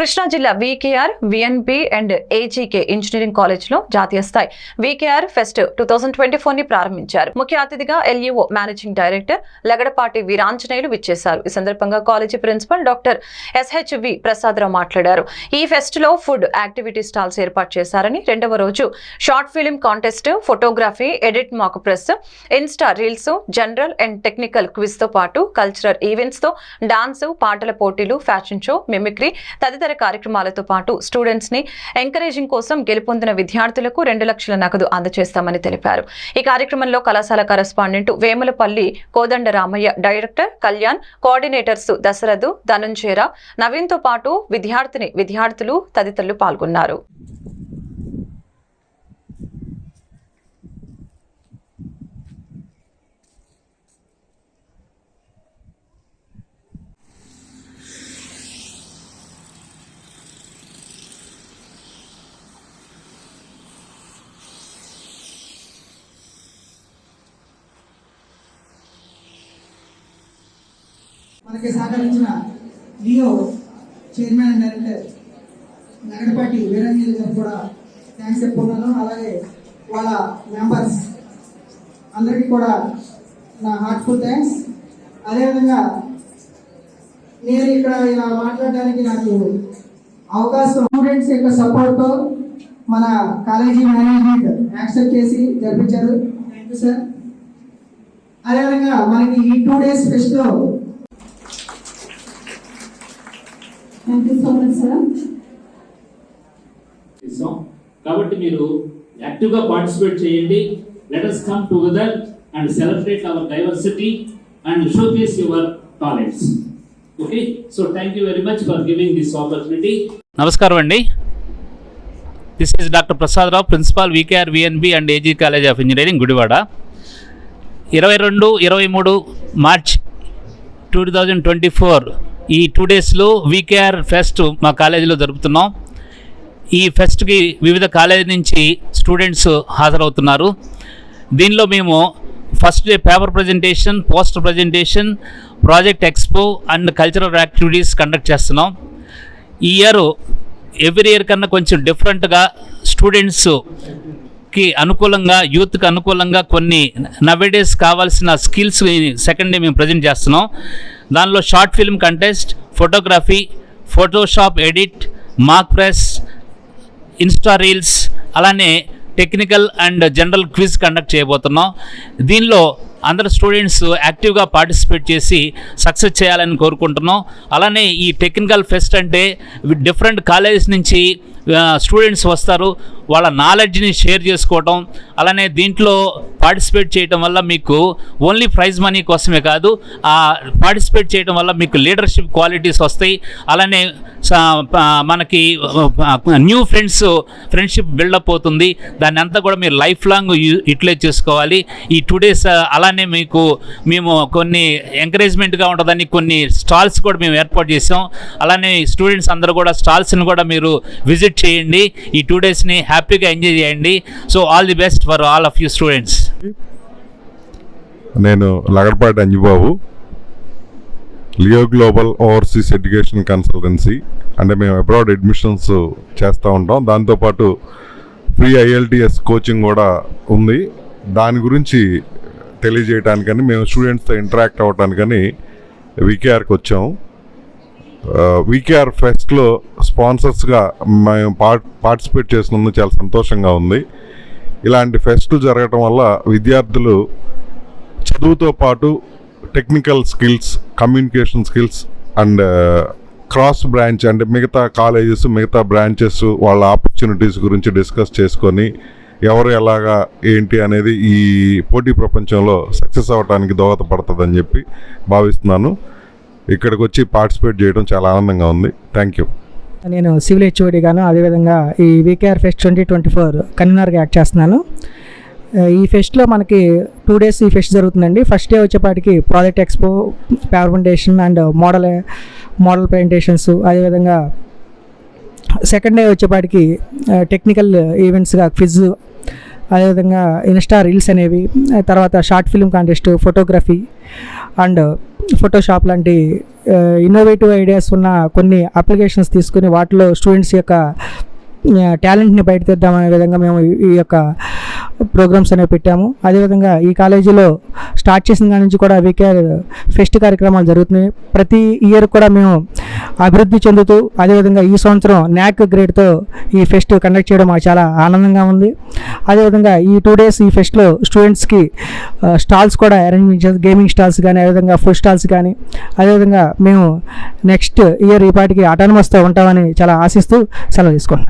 కృష్ణా జిల్లా VKR VNB and AGK engineering కాలేజ్లో జాతీయ స్థాయి. VKR fest two thousand twenty ఫోర్ని ప్రారంభించారు. ముఖ్య అతిథిగా LEO managing director Lagadapati Veeranjaneyulu విచ్చేశారు. ఈ సందర్భంగా college principal doctor SHV Prasadarao మాట్లాడారు. ఈ ఫెస్ట్లో ఫుడ్ యాక్టివిటీ స్టాల్స్ ఏర్పాటు చేశారని రెండవ రోజు short film contest photography edit mock press insta reels general and technical క్విజ్తో పాటు కల్చరల్ ఈవెంట్స్తో డాన్స్ పాటల పోటీలు ఫ్యాషన్ షో మిమిక్రీ తదితర కార్యక్రమాలతో పాటు స్టూడెంట్స్ని ఎంకరేజింగ్ కోసం గెలుపొందిన విద్యార్థులకు రెండు లక్షల నగదు అందజేస్తామని తెలిపారు. ఈ కార్యక్రమంలో కళాశాల correspondent Vemulapalli Kodanda Ramaiah director Kalyan coordinators దశరథు ధనుంచేరా నవీన్తో పాటు విద్యార్థిని విద్యార్థులు తదితరులు పాల్గొన్నారు. మనకి సహకరించిన LEO chairman and director Lagadapati Veeranjali గారు కూడా థ్యాంక్స్ చెప్పుకున్నాను అలాగే వాళ్ళ మెంబర్స్ అందరికీ కూడా నా హార్ట్ఫుల్ థ్యాంక్స్. అదేవిధంగా నేను ఇక్కడ ఇలా మాట్లాడడానికి నాకు అవకాశం స్టూడెంట్స్ యొక్క సపోర్ట్తో మన కాలేజీ మేనేజ్మెంట్ యాక్సెప్ట్ చేసి జరిపించారు. Thank you sir. అదేవిధంగా మనకి ఈ two days ఫెస్ట్లో thank you so much sir చేస్తాం కాబట్టి మీరు యాక్టివ్గా పార్టిసిపేట్ చేయండి. Let us come together and celebrate our diversity and showcase your talents okay so thank you very much for giving this opportunity నమస్కారం అండి. This is doctor Prasadarao principal VKR VNB and AG college of engineering Gudivada ఇరవై రెండు ఇరవై మూడు March two thousand twenty four ఈ two డేస్లో VKR fest మా కాలేజీలో జరుపుతున్నాం. ఈ ఫెస్ట్కి వివిధ కాలేజీ నుంచి స్టూడెంట్స్ హాజరవుతున్నారు. దీనిలో మేము first day paper presentation poster presentation project expo and cultural activities conduct చేస్తున్నాం. ఈ ఇయర్ ఎవ్రీ ఇయర్ కన్నా కొంచెం డిఫరెంట్గా స్టూడెంట్స్కి అనుకూలంగా యూత్కి అనుకూలంగా కొన్ని నవేడేస్ కావాల్సిన స్కిల్స్ సెకండ్ డే మేము ప్రజెంట్ చేస్తున్నాం. దానిలో short film contest photography Photoshop edit mock press insta reels అలానే technical and general quiz conduct చేయబోతున్నాం. దీనిలో అందరు స్టూడెంట్స్ యాక్టివ్గా పార్టిసిపేట్ చేసి సక్సెస్ చేయాలని కోరుకుంటున్నాం. అలానే ఈ టెక్నికల్ ఫెస్ట్ అంటే డిఫరెంట్ కాలేజెస్ నుంచి స్టూడెంట్స్ వస్తారు. వాళ్ళ నాలెడ్జ్ని షేర్ చేసుకోవటం అలానే దీంట్లో పార్టిసిపేట్ చేయడం వల్ల మీకు ఓన్లీ ప్రైజ్ మనీ కోసమే కాదు ఆ పార్టిసిపేట్ చేయడం వల్ల మీకు లీడర్షిప్ క్వాలిటీస్ వస్తాయి. అలానే మనకి న్యూ ఫ్రెండ్స్ ఫ్రెండ్షిప్ బిల్డప్ అవుతుంది. దాన్ని అంతా కూడా మీరు లైఫ్ లాంగ్ యూటిలైజ్ చేసుకోవాలి. ఈ టూ డేస్ అలానే మీకు మేము కొన్ని ఎంకరేజ్మెంట్గా ఉంటుందని కొన్ని స్టాల్స్ కూడా మేము ఏర్పాటు చేసాం అలానే స్టూడెంట్స్ అందరూ కూడా స్టాల్స్ని కూడా మీరు విజిట్ చేయండి. ఈ టూ డేస్ని హ్యాపీగా ఎంజాయ్ చేయండి. So all the best for all of you students. నేను Lagadapati Anjubabu LEO global overseas education consultancy అంటే మేము అబ్రాడ్ అడ్మిషన్స్ చేస్తూ ఉంటాం. దాంతోపాటు ఫ్రీ ఐఎల్టీఎస్ కోచింగ్ కూడా ఉంది. దాని గురించి తెలియజేయటానికని మేము స్టూడెంట్స్తో ఇంటరాక్ట్ అవ్వటానికని వికేఆర్కి వచ్చాము వీకేఆర్ ఫెస్ట్లో స్పాన్సర్స్గా మేము పార్టిసిపేట్ చేసినందుకు చాలా సంతోషంగా ఉంది. ఇలాంటి ఫెస్ట్లు జరగటం వల్ల విద్యార్థులు చదువుతో పాటు technical skills communication skills and cross branch అంటే మిగతా కాలేజెస్ మిగతా బ్రాంచెస్ వాళ్ళ ఆపర్చునిటీస్ గురించి డిస్కస్ చేసుకొని ఎవరు ఎలాగా ఏంటి అనేది ఈ పోటీ ప్రపంచంలో సక్సెస్ అవ్వడానికి దోహదపడుతుందని చెప్పి భావిస్తున్నాను. ఇక్కడికి వచ్చి పార్టిసిపేట్ చేయడం చాలా ఆనందంగా ఉంది. థ్యాంక్ యూ నేను సివిల్ హెచ్ఓడి గాను అదేవిధంగా ఈ VKR fest twenty twenty four కన్వీనర్గా యాక్ట్ చేస్తున్నాను. ఈ ఫెస్ట్లో మనకి టూ డేస్ ఈ ఫెస్ట్ జరుగుతుందండి. ఫస్ట్ డే వచ్చేపాటికి ప్రాజెక్ట్ ఎక్స్పో ప్యారమెంటేషన్ అండ్ మోడల్ మోడల్ ప్రజెంటేషన్స్ అదేవిధంగా సెకండ్ డే వచ్చేపాటికి టెక్నికల్ ఈవెంట్స్గా క్విజ్ అదేవిధంగా ఇన్స్టా రీల్స్ అనేవి తర్వాత short film contest photography and Photoshop లాంటి ఇన్నోవేటివ్ ఐడియాస్ ఉన్న కొన్ని అప్లికేషన్స్ తీసుకుని వాటిలో స్టూడెంట్స్ యొక్క టాలెంట్ని బయట తెద్దామనే విధంగా మేము ఈ యొక్క ప్రోగ్రామ్స్ అనేవి పెట్టాము. అదేవిధంగా ఈ కాలేజీలో స్టార్ట్ చేసిన దాని నుంచి కూడా వీకేఆర్ ఫెస్ట్ కార్యక్రమాలు జరుగుతున్నాయి. ప్రతి ఇయర్ కూడా మేము అభివృద్ధి చెందుతూ అదేవిధంగా ఈ సంవత్సరం న్యాక్ గ్రేడ్తో ఈ ఫెస్ట్ కండక్ట్ చేయడం మాకు చాలా ఆనందంగా ఉంది. అదేవిధంగా ఈ టూ డేస్ ఈ ఫెస్ట్లో స్టూడెంట్స్కి స్టాల్స్ కూడా అరేంజ్మెంట్ చేసి గేమింగ్ స్టాల్స్ కానీ అదేవిధంగా ఫుడ్ స్టాల్స్ కానీ అదేవిధంగా మేము నెక్స్ట్ ఇయర్ ఈ పాటికి అటానమస్తో ఉంటామని చాలా ఆశిస్తూ సెలవు తీసుకుంటున్నాం.